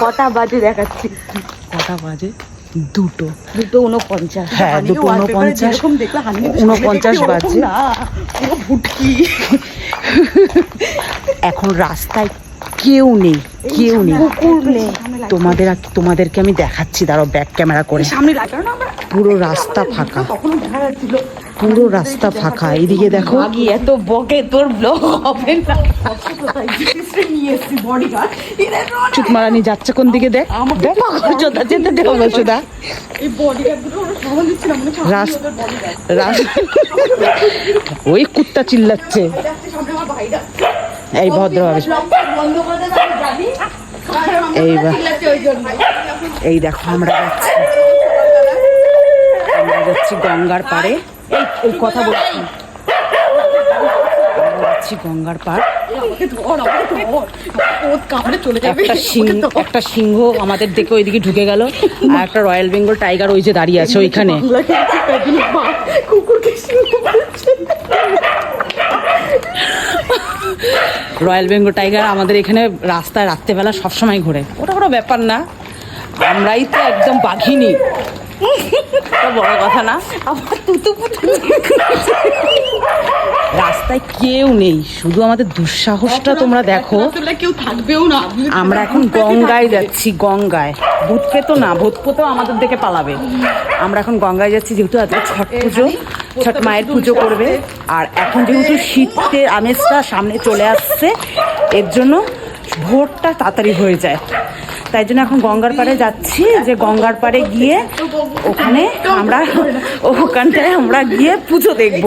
কটা বাজে দেখাচ্ছি। কটা বাজে? দুটো। দুটো উনপঞ্চাশ হ্যাঁ দুটো উনপঞ্চাশ উনপঞ্চাশ বাজে। ভুটকি। এখন রাস্তায় কেউ নেই কেউ নেই। তোমাদের তোমাদেরকে আমি দেখাচ্ছি দাঁড়াও ব্যাক ক্যামেরা করে। পুরো রাস্তা ফাঁকা। তখনও দেখা যাচ্ছিল। পুরো রাস্তা ফাঁকা এইদিকে দেখো। এত বকে তোর ব্লগ হবে না। চুপ মারানি যাচ্ছে কোন দিকে দেখ? দেখ যেতে দেবো। রাস- ওই কুত্তা চিল্লাচ্ছে। এই আর আমরা এইবার। এই দেখো আমরা যাচ্ছি। আমরা যাচ্ছি গঙ্গার পাড়ে। এই কথা বলছি যাচ্ছি গঙ্গার যাবে একটা সিংহ আমাদের দেখে ওইদিকে ঢুকে গেল। আর একটা রয়্যাল বেঙ্গল টাইগার ওই যে দাঁড়িয়ে আছে ওইখানে। রয়্যাল বেঙ্গল টাইগার আমাদের এখানে রাস্তায় রাত্রেবেলা সবসময় ঘোরে। ওটা কোনো ব্যাপার না। আমরাই তো একদম বাঘিনী। বড় কথা না। আবার তুতু রাস্তায় কেউ নেই শুধু আমাদের দুঃসাহসটা তোমরা দেখো। কেউ থাকবেও না। আমরা এখন গঙ্গায় যাচ্ছি গঙ্গায়। ভূত তো না ভূত তো আমাদের দেখে পালাবে। আমরা এখন গঙ্গায় যাচ্ছি যেহেতু আজকে ছট পুজো ছট মায়ের পুজো করবে। আর এখন যেহেতু শীতের আমেজটা সামনে চলে আসছে এর জন্য ভোরটা তাড়াতাড়ি হয়ে যায়। তাই জন্য এখন গঙ্গার পাড়ে যাচ্ছি যে গঙ্গার পাড়ে গিয়ে ওখানে আমরা ওখানটায় আমরা গিয়ে পুজো দেখব।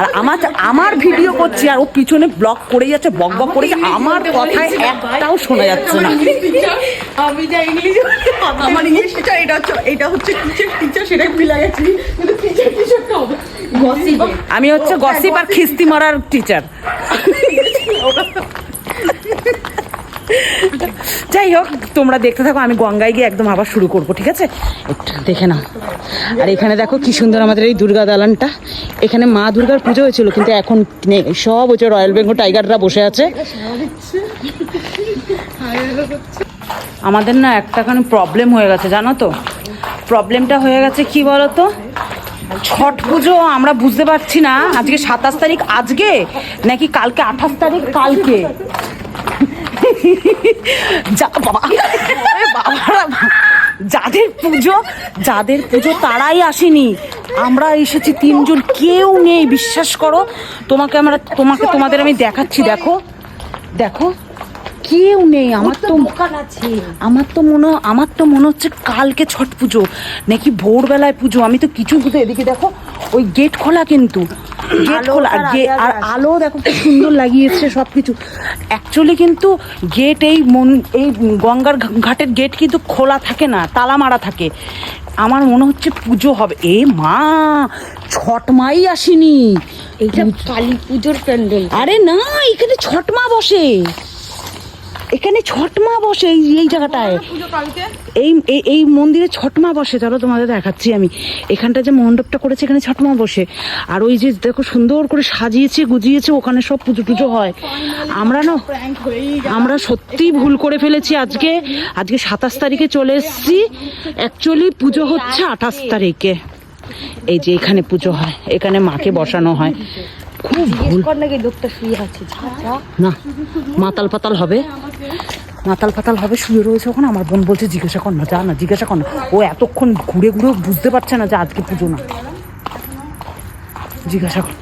আর আমার আমার ভিডিও করছি আর ও পিছনে ব্লগ করে যাচ্ছে বক বক করে আমার কথায় একটাও শোনা যাচ্ছে না। আমি যা ইংলিশ আমার ইংলিশ এটা হচ্ছে এটা হচ্ছে টিচার টিচার সেটা মিলা গেছি কিন্তু টিচার টিচার গসিপ। আমি হচ্ছে গসিপ আর খিস্তি মারার টিচার যাই হোক, তোমরা দেখতে থাকো, আমি গঙ্গায় গিয়ে একদম আবার শুরু করব, ঠিক আছে? একটু দেখে নাও। আর এখানে দেখো কি সুন্দর আমাদের এই দুর্গা দালানটা। এখানে মা দুর্গার পুজো হয়েছিল, কিন্তু এখন নেই। সব হচ্ছে রয়্যাল বেঙ্গল টাইগাররা বসে আছে। আমাদের না একটা প্রবলেম হয়ে গেছে, জানো তো? প্রবলেমটা হয়ে গেছে কি বলো তো ছট পুজো, আমরা বুঝতে পারছি না। আজকে সাতাশ তারিখ আজকে, নাকি কালকে আঠাশ তারিখ কালকে? যা বাবা। বাবারা, যাদের পুজো যাদের পুজো তারাই আসেনি। আমরা এসেছি তিনজন, কেউ নেই, বিশ্বাস করো। তোমাকে আমরা, তোমাকে তোমাদের আমি দেখাচ্ছি, দেখো। দেখো। কেউ নেই আমার তো দোকান আছে। আমার তো মনে আমার তো মনে হচ্ছে কালকে ছট পুজো নাকি ভোরবেলায় পুজো আমি তো কিছু বুঝে এদিকে দেখো ওই গেট খোলা কিন্তু। গেট খোলা আর আলো দেখো কি সুন্দর লাগিয়েছে সব কিছু অ্যাকচুয়ালি কিন্তু গেট এই মন এই গঙ্গার ঘাটের গেট কিন্তু খোলা থাকে না তালা মারা থাকে। আমার মনে হচ্ছে পুজো হবে। এ মা ছট মাই আসেনি। এইটা কালী পুজোর প্যান্ডেল আরে না এখানে ছট মা বসে। এখানে ছট মা বসে এই এই জায়গাটায়। এই এই- মন্দিরে ছটমা বসে চলো তোমাদের দেখাচ্ছি আমি। এখানটা যে মণ্ডপটা করেছে এখানে ছটমা বসে। আর ওই যে দেখো সুন্দর করে সাজিয়েছে গুজিয়েছে ওখানে সব পুজো টুজো হয়। আমরা না আমরা সত্যিই ভুল করে ফেলেছি আজকে। আজকে সাতাশ তারিখে চলে এসেছি। অ্যাকচুয়ালি পুজো হচ্ছে আঠাশ তারিখে। এই যে এখানে পুজো হয় এখানে মাকে বসানো হয়। খুব ভুল। নাকি লোকটা শুয়ে আছে না মাতাল পাতাল হবে। মাতাল পাতাল হবে শুয়ে রয়েছে ওখানে। আমার বোন বলছে জিজ্ঞাসা কর না যা না জিজ্ঞাসা কর না। ও এতক্ষণ ঘুরে ঘুরে বুঝতে পারছে না যে আজকে পুজো না। জিজ্ঞাসা কর।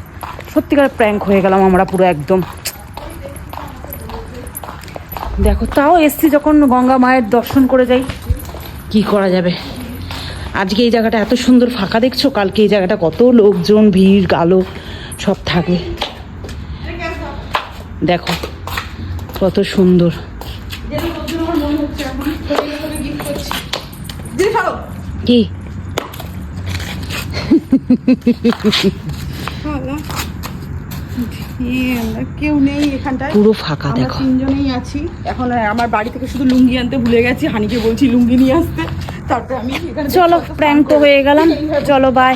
সত্যিকার প্র্যাঙ্ক হয়ে গেলাম আমরা পুরো একদম। দেখো তাও এসছি যখন গঙ্গা মায়ের দর্শন করে যাই। কি করা যাবে? আজকে এই জায়গাটা এত সুন্দর ফাঁকা দেখছ? কালকে এই জায়গাটা কত লোকজন ভিড় গালো সব থাকবে দেখো কত সুন্দর। কি? কেউ নেই এখানটায় পুরো ফাঁকা দেখো। তিনজনেই আছি। এখন আমার বাড়ি থেকে শুধু লুঙ্গি আনতে ভুলে গেছি। হানিকে বলছি লুঙ্গি নিয়ে আসতে। তারপরে আমি চলো প্র্যাঙ্ক তো হয়ে গেলাম। চলো বাই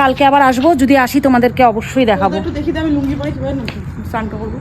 কালকে আবার আসব, যদি আসি তোমাদেরকে অবশ্যই দেখাবো। একটু দেখি আমি লুঙ্গি কীভাবে স্নানটা করব।